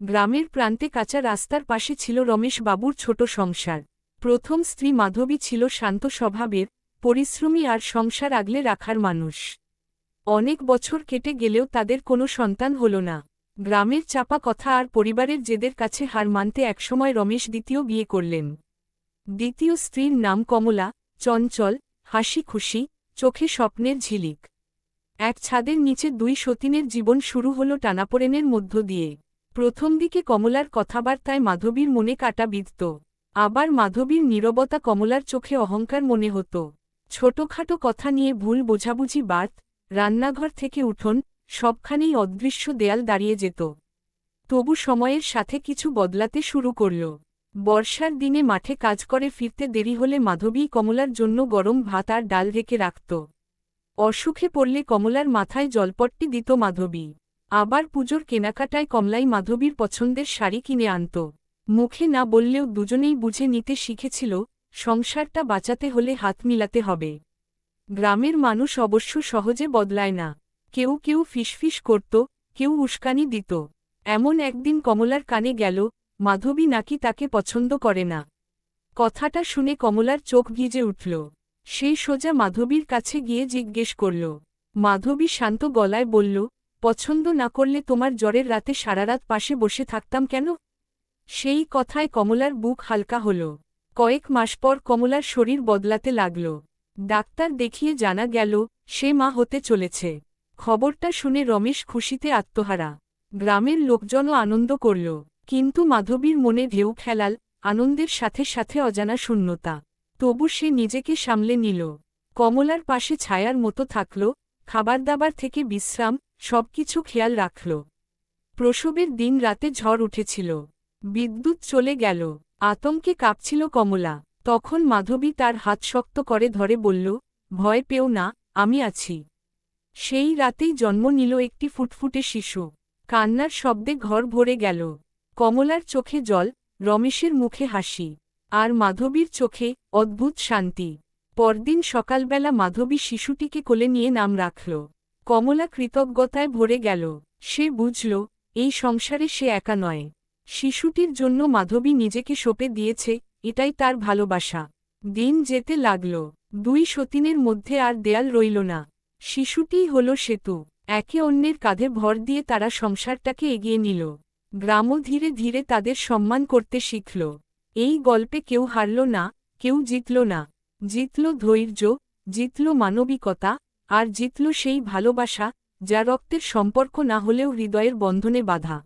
গ্রামের প্রান্তে কাঁচা রাস্তার পাশে ছিল রমেশ বাবুর ছোট সংসার। প্রথম স্ত্রী মাধবী ছিল শান্ত স্বভাবের, পরিশ্রমী আর সংসার আগলে রাখার মানুষ। অনেক বছর কেটে গেলেও তাদের কোনো সন্তান হল না। গ্রামের চাপা কথা আর পরিবারের জেদের কাছে হার মানতে একসময় রমেশ দ্বিতীয় বিয়ে করলেন। দ্বিতীয় স্ত্রীর নাম কমলা, চঞ্চল, হাসি খুশি, চোখে স্বপ্নের ঝিলিক। এক ছাদের নিচে দুই সতীনের জীবন শুরু হল টানাপোড়েনের মধ্য দিয়ে। প্রথম দিকে কমলার কথাবার্তায় মাধবীর মনে কাটা বিঁধত আবার মাধবীর নীরবতা কমলার চোখে অহংকার মনে হতো। ছোটখাটো কথা নিয়ে ভুল বোঝাবুঝি বাত রান্নাঘর থেকে উঠোন, সবখানেই অদৃশ্য দেয়াল দাঁড়িয়ে যেত। তবু সময়ের সাথে কিছু বদলাতে শুরু করল। বর্ষার দিনে মাঠে কাজ করে ফিরতে দেরি হলে মাধবী কমলার জন্য গরম ভাত আর ডাল রেখে রাখত। অসুখে পড়লে কমলার মাথায় জলপট্টি দিত মাধবী। আবার পুজোর কেনাকাটায় কমলাই মাধবীর পছন্দের শাড়ি কিনে আনত। মুখে না বললেও দুজনেই বুঝে নিতে শিখেছিল, সংসারটা বাঁচাতে হলে হাত মিলাতে হবে। গ্রামের মানুষ অবশ্য সহজে বদলায় না। কেউ কেউ ফিসফিস করত, কেউ উস্কানি দিত। এমন একদিন কমলার কানে গেল, মাধবী নাকি তাকে পছন্দ করে না। কথাটা শুনে কমলার চোখ ভিজে উঠল। সেই সোজা মাধবীর কাছে গিয়ে জিজ্ঞেস করল, মাধবী শান্ত গলায় বলল পছন্দ না করলে তোমার জ্বরের রাতে সারারাত পাশে বসে থাকতাম কেন? সেই কথায় কমলার বুক হালকা হল। কয়েক মাস পর কমলার শরীর বদলাতে লাগল। ডাক্তার দেখিয়ে জানা গেল, সে মা হতে চলেছে। খবরটা শুনে রমেশ খুশিতে আত্মহারা। গ্রামের লোকজনও আনন্দ করল। কিন্তু মাধবীর মনে ঢেউ খেলাল, আনন্দের সাথে সাথে অজানা শূন্যতা। তবু সে নিজেকে সামলে নিল। কমলার পাশে ছায়ার মতো থাকল খাবার দাবার থেকে বিশ্রাম সবকিছু খেয়াল রাখল। প্রসবের দিন রাতে ঝড় উঠেছিল। বিদ্যুৎ চলে গেল। আতঙ্কে কাঁপছিল কমলা। তখন মাধবী তার হাত শক্ত করে ধরে বলল, ভয় পেও না, আমি আছি। সেই রাতেই জন্ম নিল একটি ফুটফুটে শিশু। কান্নার শব্দে ঘর ভরে গেল। কমলার চোখে জল, রমেশের মুখে হাসি, আর মাধবীর চোখে অদ্ভুত শান্তি। পরদিন সকালবেলা মাধবী শিশুটিকে কোলে নিয়ে নাম রাখল। কমলা কৃতজ্ঞতায় ভরে গেল। সে বুঝল, এই সংসারে সে একা নয়। শিশুটির জন্য মাধবী নিজেকে সঁপে দিয়েছে, এটাই তার ভালোবাসা। দিন যেতে লাগল। দুই সতীনের মধ্যে আর দেয়াল রইল না। শিশুটিই হল সেতু। একে অন্যের কাঁধে ভর দিয়ে তারা সংসারটাকে এগিয়ে নিল। গ্রামও ধীরে ধীরে তাদের সম্মান করতে শিখল। এই গল্পে কেউ হারল না, কেউ জিতল না। জিতল ধৈর্য, জিতল মানবিকতা আর জিতল সেই ভালোবাসা যা রক্তের সম্পর্ক না হলেও হৃদয়ের বন্ধনে বাধা।